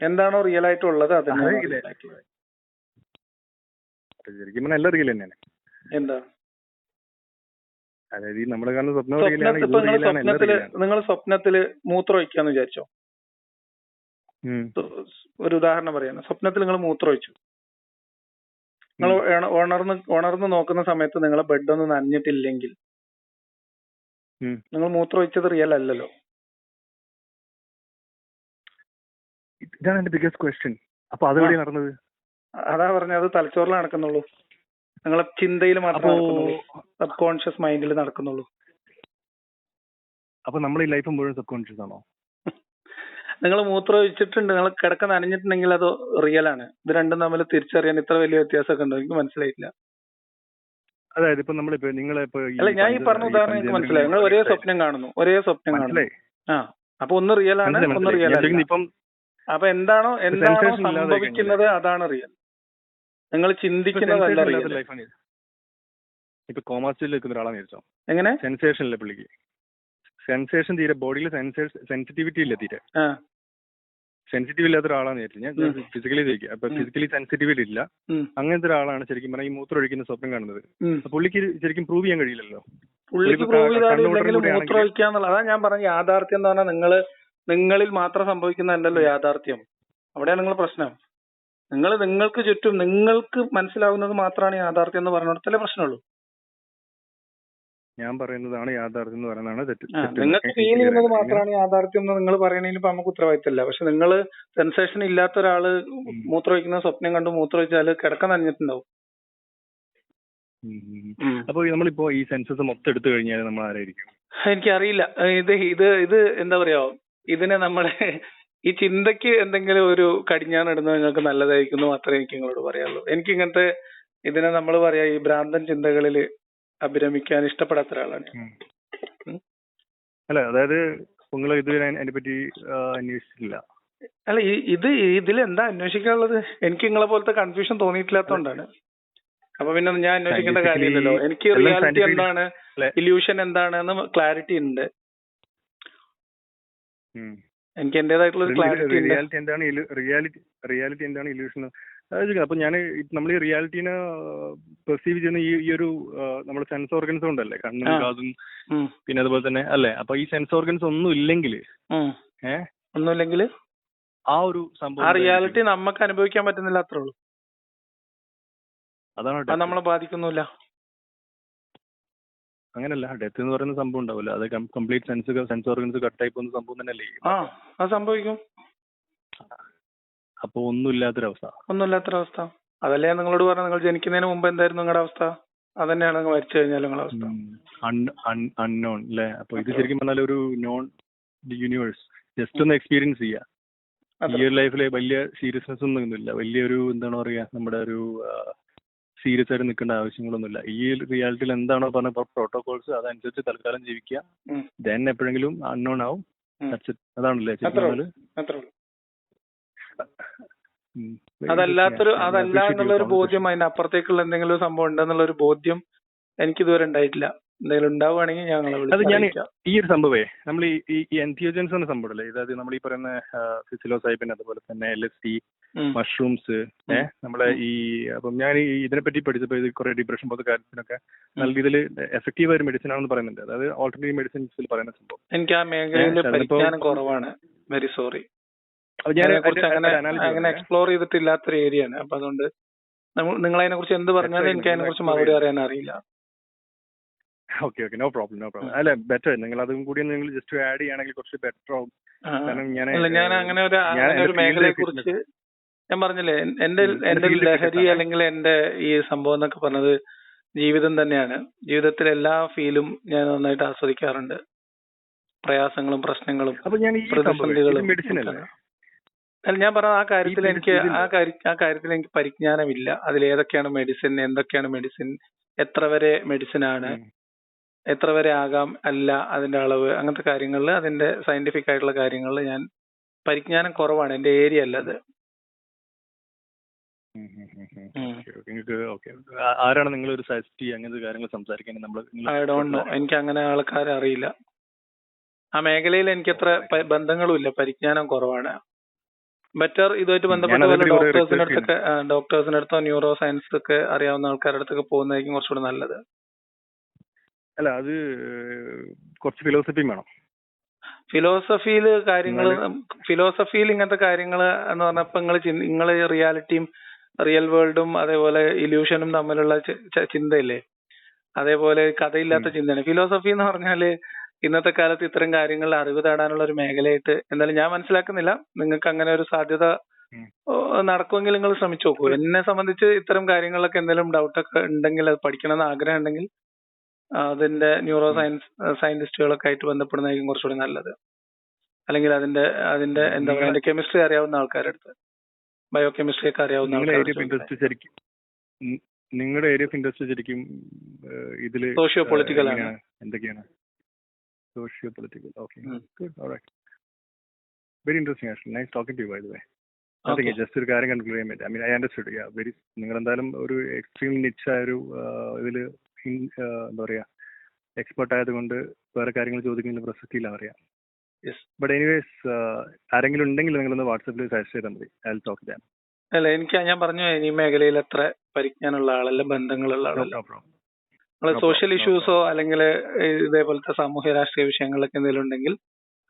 എന്താണോ റിയൽ ആയിട്ടുള്ളത് അത് അതെ, ഇല്ലേ? ശരിക്കും പറഞ്ഞാൽ എല്ലാം റിയൽ തന്നെയാണ്. എന്താ? അതായത് ഈ നമ്മൾ കാണുന്ന സ്വപ്നം നിങ്ങൾ സ്വപ്നത്തിൽ മൂത്രം ഒഴിക്കാന്ന് വിചാരിച്ചോ. ഒരു ഉദാഹരണം പറയാം സ്വപ്നത്തിൽ നിങ്ങൾ മൂത്രം ഒഴിച്ചു നിങ്ങൾ ഉണർന്ന് ഉണർന്ന് നോക്കുന്ന സമയത്ത് നിങ്ങൾ ബെഡ് ഒന്നും നനഞ്ഞിട്ടില്ലെങ്കിൽ. നിങ്ങൾ മൂത്രം ഒഴിച്ചത് റിയൽ അല്ലല്ലോ. ഇതാണ് എന്റെ ബിഗസ്റ്റ് ക്വസ്റ്റ്യൻ അപ്പൊ അതെവിടെ നടന്നത്? അതാ പറഞ്ഞത് അത് തലച്ചോറിൽ നടക്കുന്നുള്ളൂ. നിങ്ങളെ ചിന്തയിൽ മാത്രമേ നടക്കുന്നുള്ളൂ. സബ് കോൺഷ്യസ് മൈൻഡിൽ നടക്കുന്നുള്ളൂ. അപ്പൊ നമ്മൾ ഈ ലൈഫ് മുഴുവൻ സബ് കോൺഷ്യസ് ആണോ? നിങ്ങൾ മൂത്രം ഒഴിച്ചിട്ടുണ്ട് നിങ്ങൾ കിടക്ക നനഞ്ഞിട്ടുണ്ടെങ്കിൽ അത് റിയൽ ആണ്. ഇത് രണ്ടും തമ്മിൽ തിരിച്ചറിയാൻ ഇത്ര വലിയ വ്യത്യാസമൊക്കെ ഉണ്ടോ? എനിക്ക് മനസ്സിലായില്ല അതായത് ഇപ്പൊ നമ്മളിപ്പോ നിങ്ങളിപ്പോ ഈ അല്ല ഞാൻ ഈ പറഞ്ഞ ഉദാഹരണം എനിക്ക് മനസ്സിലായി. നിങ്ങൾ ഒരേ സ്വപ്നം കാണുന്നു ഒരേ സ്വപ്നം കാണുന്നു. ആ അപ്പൊ ഒന്ന് റിയൽ ആണ് ഒന്ന്. റിയൽ ആണ് അപ്പൊ എന്താണോ എന്താണോ സംഭവിക്കുന്നത് അതാണ് റിയൽ നിങ്ങൾ ചിന്തിക്കുന്നതല്ല റിയൽ ഇപ്പൊ കോമേഴ്സിൽ നിൽക്കുന്ന ഒരാളാന്ന് വിചാരിച്ചോ എങ്ങനെ? സെൻസേഷൻ അല്ലേ പുള്ളിക്ക്. സെൻസേഷൻ തീരെ ബോഡിയിൽ സെൻസിറ്റിവിറ്റി ഇല്ല തീരെ. സെൻസിറ്റീവ് ഇല്ലാത്ത ഒരാളാന്ന് വിചാരിച്ചു. ഞാൻ ഫിസിക്കലി ചോദിക്കുക അപ്പൊ ഫിസിക്കലി സെൻസിറ്റിവിറ്റി ഇല്ല. അങ്ങനത്തെ ഒരാളാണ് ശരിക്കും പറഞ്ഞാൽ ഈ മൂത്രം ഒഴിക്കുന്ന സ്വപ്നം കാണുന്നത്. പുള്ളിക്ക് ശരിക്കും പ്രൂവ് ചെയ്യാൻ കഴിയില്ലല്ലോ. പുള്ളിക്ക് പ്രൂവ് ചെയ്താലും മൂത്രം ഒഴിക്കാന്നുള്ള അതാ ഞാൻ പറഞ്ഞ യാഥാർത്ഥ്യം എന്ന് പറഞ്ഞാൽ നിങ്ങൾ നിങ്ങളിൽ മാത്രം സംഭവിക്കുന്നതല്ലല്ലോ യാഥാർത്ഥ്യം. അവിടെയാണ് നിങ്ങൾ പ്രശ്നം. നിങ്ങൾ നിങ്ങൾക്ക് ചുറ്റും നിങ്ങൾക്ക് മനസ്സിലാവുന്നത് മാത്രമാണ് യാഥാർത്ഥ്യം എന്ന് പറഞ്ഞിടത്തല്ലേ പ്രശ്നമുള്ളൂ. ഞാൻ പറയുന്നതാണ് യാഥാർത്ഥ്യം എന്ന് പറയുന്നതാണ് തെറ്റ്. നിങ്ങൾക്ക് ഫീൽ ചെയ്യുന്നത് മാത്രമാണ് യാഥാർത്ഥ്യം എന്ന് നിങ്ങൾ പറയണതിൽ ഇപ്പൊ നമുക്ക് ഉത്തരവാദിത്തമില്ല. പക്ഷെ നിങ്ങൾ സെൻസേഷൻ ഇല്ലാത്ത ഒരാൾ. മൂത്രമൊഴിക്കുന്ന സ്വപ്നം കണ്ട് മൂത്രമൊഴിച്ചാൽ കിടക്ക നനഞ്ഞിട്ടുണ്ടാവും. അപ്പൊ നമ്മളിപ്പോ ഈ സെൻസസ് മൊത്തം എടുത്തു കഴിഞ്ഞാൽ നമ്മൾ ആരായിരിക്കും? എനിക്കറിയില്ല. ഇത് ഇത് ഇത് എന്താ പറയാ? ഇതിനെ നമ്മളെ ഈ ചിന്തയ്ക്ക് എന്തെങ്കിലും ഒരു കടിഞ്ഞാണിടുന്നത് നിങ്ങൾക്ക് നല്ലതായിരിക്കും എന്ന് മാത്രമേ എനിക്ക് നിങ്ങളോട് പറയാനുള്ളൂ. എനിക്ക് ഇങ്ങനത്തെ ഇതിനെ നമ്മൾ പറയാ ഈ ഭ്രാന്തൻ ചിന്തകളിൽ അഭിരമിക്കാൻ ഇഷ്ടപ്പെടാത്ത ഒരാളാണ്. അല്ല അതായത് നിങ്ങൾ ഇതുവരെ അതിനെ പറ്റി അന്വേഷിച്ചിട്ടില്ല. അല്ല ഇത് ഇതിൽ എന്താ അന്വേഷിക്കാനുള്ളത്? എനിക്ക് നിങ്ങളെ പോലത്തെ കൺഫ്യൂഷൻ തോന്നിയിട്ടില്ലാത്തോണ്ടാണ്. അപ്പൊ പിന്നെ ഞാൻ അന്വേഷിക്കേണ്ട കാര്യമില്ലല്ലോ. എനിക്ക് റിയാലിറ്റി എന്താണ്? ഇല്യൂഷൻ ഇല്യൂഷൻ എന്താണെന്ന് ക്ലാരിറ്റി ഉണ്ട്. എനിക്ക് എന്റേതായിട്ടുള്ള ക്ലാരിറ്റി റിയാലിറ്റി എന്താണ് റിയാലിറ്റി റിയാലിറ്റി എന്താണ് ഇല്യൂഷൻ അപ്പൊ ഞാൻ നമ്മൾ ഈ റിയാലിറ്റീനെ പെർസീവ് ചെയ്യുന്ന ഈ ഈ ഒരു നമ്മുടെ സെൻസ് ഓർഗൻസ് ഉണ്ടല്ലേ? കണ്ണും കാതും. പിന്നെ അതുപോലെ തന്നെ അല്ലേ? അപ്പൊ ഈ സെൻസ് ഓർഗൻസ് ഒന്നും ഇല്ലെങ്കിൽ ഒന്നുമില്ലെങ്കിൽ ആ ഒരു സംഭവം ആ റിയാലിറ്റി നമുക്ക് അനുഭവിക്കാൻ പറ്റുന്നില്ല അത്രേ ഉള്ളൂ. അതാണ് അത് നമ്മളെ ബാധിക്കുന്നില്ല അങ്ങനല്ല. ഡെത്ത് എന്ന് പറയുന്ന സംഭവം ഉണ്ടാവില്ല അത് കംപ്ലീറ്റ് സെൻസ് സെൻസ് ഓർഗൻസ് കട്ടായി പോകുന്ന സംഭവം തന്നെ അല്ലേ ആ അത് സംഭവിക്കും. അപ്പൊ ഒന്നുമില്ലാത്തൊരവസ്ഥ. ഒന്നുമില്ലാത്തൊരവസ്ഥ. അതല്ലേ ഞാൻ നിങ്ങളോട് പറഞ്ഞു നിങ്ങൾ ജനിക്കുന്നതിന് മുമ്പ് എന്തായിരുന്നു നിങ്ങളുടെ അവസ്ഥ? അതന്നെയാണ് നിങ്ങൾ മരിച്ചു കഴിഞ്ഞാൽ നിങ്ങളുടെ അവസ്ഥ. അൺനോൺ അല്ലേ അപ്പൊ ഇത്. ശരിക്കും പറഞ്ഞാൽ ഒരു നോൺ യൂണിവേഴ്സ് ജസ്റ്റ് ഒന്ന് എക്സ്പീരിയൻസ് ചെയ്യാ. ഈ. ഒരു ലൈഫിൽ വലിയ സീരിയസ്നെസ് ഒന്നും ഇല്ല വലിയൊരു എന്താണ് പറയാ? നമ്മുടെ ഒരു സീരിയസ് ആയിട്ട് നിൽക്കേണ്ട ആവശ്യങ്ങളൊന്നുമില്ല. ഈ റിയാലിറ്റിയിൽ എന്താണോ പറഞ്ഞ പ്രോട്ടോകോൾസ് അതനുസരിച്ച് തൽക്കാലം ജീവിക്കുക. ദൻ എപ്പോഴെങ്കിലും അൺനോൺ ആവും. അതാണല്ലേ ശരിക്കും അത്രേ പറഞ്ഞാൽ? അത്രേ ഉള്ളൂ ഉം. Very അതല്ലാത്തൊരു. അതല്ല എന്നുള്ളൊരു എന്നുള്ള ഒരു ബോധ്യം അതിനപ്പുറത്തേക്കുള്ള അപ്പുറത്തേക്കുള്ള എന്തെങ്കിലും ഒരു സംഭവം ഉണ്ടെന്നുള്ള ഒരു ബോധ്യം എനിക്ക് ഇതുവരെ ഉണ്ടായിട്ടില്ല. എന്തെങ്കിലും ഉണ്ടാവുകയാണെങ്കിൽ ഞങ്ങൾ അത് ഞാൻ ഈ ഒരു സംഭവേ നമ്മൾ ഈ എൻതിയോജൻസ് എന്ന സംഭവം അല്ലേ അതായത് നമ്മൾ ഈ പറയുന്ന ഫിസിലോസൈബിൻ അതുപോലെ തന്നെ L S T mushrooms uh നമ്മളെ ഈ അപ്പം ഞാൻ ഈ ഇതിനെപ്പറ്റി പഠിച്ചപ്പോൾ ഇത് കുറെ ഡിപ്രഷൻ പോലത്തെ കാര്യത്തിനൊക്കെ നല്ല രീതിയിൽ എഫക്റ്റീവ് ആയ ഒരു മെഡിസിൻ ആണെന്ന് പറയുന്നുണ്ട്. അതായത് ഓൾട്ടർനേറ്റീവ് മെഡിസിൻസിൽ പറയുന്ന സംഭവം. എനിക്ക് ആ മേഖലയിൽ പരിജ്ഞാനം കുറവാണ്. വെരി സോറി അങ്ങനെ എക്സ്പ്ലോർ ചെയ്തിട്ടില്ലാത്തൊരു ഏരിയ ആണ് അപ്പൊ അതുകൊണ്ട് നമ്മൾ നിങ്ങൾ അതിനെ കുറിച്ച് എന്ത് പറഞ്ഞാലും എനിക്ക് അതിനെ കുറിച്ച് മറുപടി പറയാൻ അറിയില്ല. Okay okay no problem no problem അല്ല ബെറ്റർ നിങ്ങൾ അതും കൂടി നിങ്ങൾ ജസ്റ്റ് ആഡ് ചെയ്യുകയാണെങ്കിൽ കുറച്ച് ബെറ്റർ ആവും. കാരണം ഞാൻ ഞാൻ അങ്ങനെ ഒരു ഞാൻ അങ്ങനെ ഒരു മേഖലയെ കുറിച്ച് ഞാൻ പറഞ്ഞില്ലേ എന്റെ എന്റെ എന്റെ ലഹരി അല്ലെങ്കിൽ എന്റെ ഈ സംഭവം എന്നൊക്കെ പറഞ്ഞത് ജീവിതം തന്നെയാണ്. ജീവിതത്തിലെ എല്ലാ ഫീലും ഞാൻ നന്നായിട്ട് ആസ്വദിക്കാറുണ്ട്. പ്രയാസങ്ങളും പ്രശ്നങ്ങളും പ്രതിസന്ധികളും മെഡിസിൻ അല്ലേ ഞാൻ പറഞ്ഞ ആ കാര്യത്തിൽ എനിക്ക് ആ കാര്യ- ആ കാര്യത്തിൽ എനിക്ക് പരിജ്ഞാനമില്ല. അതിൽ ഏതൊക്കെയാണ് മെഡിസിൻ എന്തൊക്കെയാണ് മെഡിസിൻ എത്ര വരെ മെഡിസിൻ ആണ് എത്ര വരെ ആകാം അല്ല അതിന്റെ അളവ് അങ്ങനത്തെ കാര്യങ്ങളിൽ അതിന്റെ സയന്റിഫിക് ആയിട്ടുള്ള കാര്യങ്ങളിൽ ഞാൻ പരിജ്ഞാനം കുറവാണ്. എന്റെ ഏരിയ അല്ല അത്. നിങ്ങൾക്ക് ഓക്കെ. ആരാണ് നിങ്ങൾ ഒരു സജസ്റ്റ് അങ്ങനത്തെ കാര്യങ്ങൾ സംസാരിക്കാൻ നമ്മൾ ഐ ഡോണ്ട് നോ എനിക്ക് അങ്ങനെ ആൾക്കാരെ അറിയില്ല. ആ മേഖലയിൽ എനിക്ക് അത്ര ബന്ധങ്ങളും ഇല്ല പരിജ്ഞാനം കുറവാണ്. ബെറ്റർ ഇതുമായിട്ട് ബന്ധപ്പെട്ട വല്ല ഡോക്ടേഴ്സിന്റെ അടുത്തൊക്കെ ഡോക്ടേഴ്സിന്റെ അടുത്തോ ന്യൂറോ സയൻസ് ഒക്കെ അറിയാവുന്ന ആൾക്കാരുടെ അടുത്തൊക്കെ പോകുന്നതായിരിക്കും കുറച്ചുകൂടെ നല്ലത്. അല്ല അത് കുറച്ച് ഫിലോസഫിയും വേണം. ഫിലോസഫിയിൽ കാര്യങ്ങൾ ഫിലോസഫിയിൽ ഇങ്ങനത്തെ കാര്യങ്ങൾ എന്ന് പറഞ്ഞപ്പോൾ നിങ്ങൾ നിങ്ങൾ റിയാലിറ്റിയും റിയൽ വേൾഡും അതേപോലെ ഇല്യൂഷനും തമ്മിലുള്ള ചിന്തയില്ലേ? അതേപോലെ കഥയില്ലാത്ത ചിന്തയാണ്. ഫിലോസഫി എന്ന് പറഞ്ഞാൽ ഇന്നത്തെ കാലത്ത് ഇത്തരം കാര്യങ്ങളിൽ അറിവ് തേടാനുള്ള ഒരു മേഖലയായിട്ട് എന്തായാലും ഞാൻ മനസ്സിലാക്കുന്നില്ല. നിങ്ങൾക്ക് അങ്ങനെ ഒരു സാധ്യത. നടക്കുമെങ്കിൽ നിങ്ങൾ ശ്രമിച്ചു നോക്കൂ. എന്നെ സംബന്ധിച്ച് ഇത്തരം കാര്യങ്ങളിലൊക്കെ എന്തെങ്കിലും ഡൗട്ടൊക്കെ ഉണ്ടെങ്കിൽ അത് പഠിക്കണമെന്ന് ആഗ്രഹം ഉണ്ടെങ്കിൽ അതിന്റെ ന്യൂറോ സയൻസ് സയന്റിസ്റ്റുകളൊക്കെ ആയിട്ട് ബന്ധപ്പെടുന്നതായിരിക്കും കുറച്ചുകൂടി നല്ലത്. അല്ലെങ്കിൽ അതിന്റെ അതിന്റെ എന്താ പറയുക അതിന്റെ കെമിസ്ട്രി അറിയാവുന്ന ആൾക്കാരുടെ അടുത്ത്. ബയോ കെമിസ്ട്രി ഒക്കെ അറിയാവുന്ന നിങ്ങളുടെ ഏരിയ ഓഫ് ഇൻട്രസ്റ്റ് ശരിക്കും നിങ്ങളുടെ ഏരിയ ഓഫ് ഇൻട്രസ്റ്റ് ശരിക്കും ഏഹ്, ഇതിൽ സോഷ്യോ പൊളിറ്റിക്കൽ ആണ്. എങ്ങനെയാണ്? Mm. Good. All right. Very interesting, actually. Nice talking to you, by the way. അതെ ജസ്റ്റ് ഒരു കാര്യം കൺക്ലൂഡ് ചെയ്യാൻ പറ്റും I mean I understood very നിങ്ങൾ എന്തായാലും ഒരു എക്സ്ട്രീം നിച്ചായ ഒരു ഇതിൽ എന്താ പറയാ എക്സ്പെർട്ട് ആയതുകൊണ്ട് വേറെ കാര്യങ്ങൾ ചോദിക്കുന്നതിന് പ്രസക്തിയില്ല അറിയാം ബട്ട് എനിവേസ് ആരെങ്കിലും ഉണ്ടെങ്കിൽ നിങ്ങളൊന്ന് വാട്സപ്പിൽ സജസ്റ്റ് ചെയ്താൽ മതി ഐ ടോക്ക് ചെയ്യാൻ അല്ല എനിക്ക് ഞാൻ പറഞ്ഞു ഈ മേഖലയിൽ എത്ര പരിജ്ഞാനുള്ള ആളല്ല ബന്ധങ്ങളുള്ള ആളല്ല നമ്മൾ സോഷ്യൽ ഇഷ്യൂസോ അല്ലെങ്കിൽ ഇതേപോലത്തെ സാമൂഹ്യ രാഷ്ട്രീയ വിഷയങ്ങളിലൊക്കെ എന്തെങ്കിലും ഉണ്ടെങ്കിൽ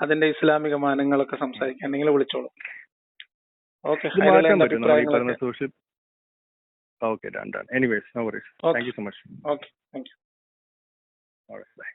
അതിന്റെ ഇസ്ലാമിക മാനങ്ങളൊക്കെ സംസാരിക്കാണെങ്കിൽ വിളിച്ചോളൂ. Okay okay done done anyways no worries. Thank you so much okay thank you bye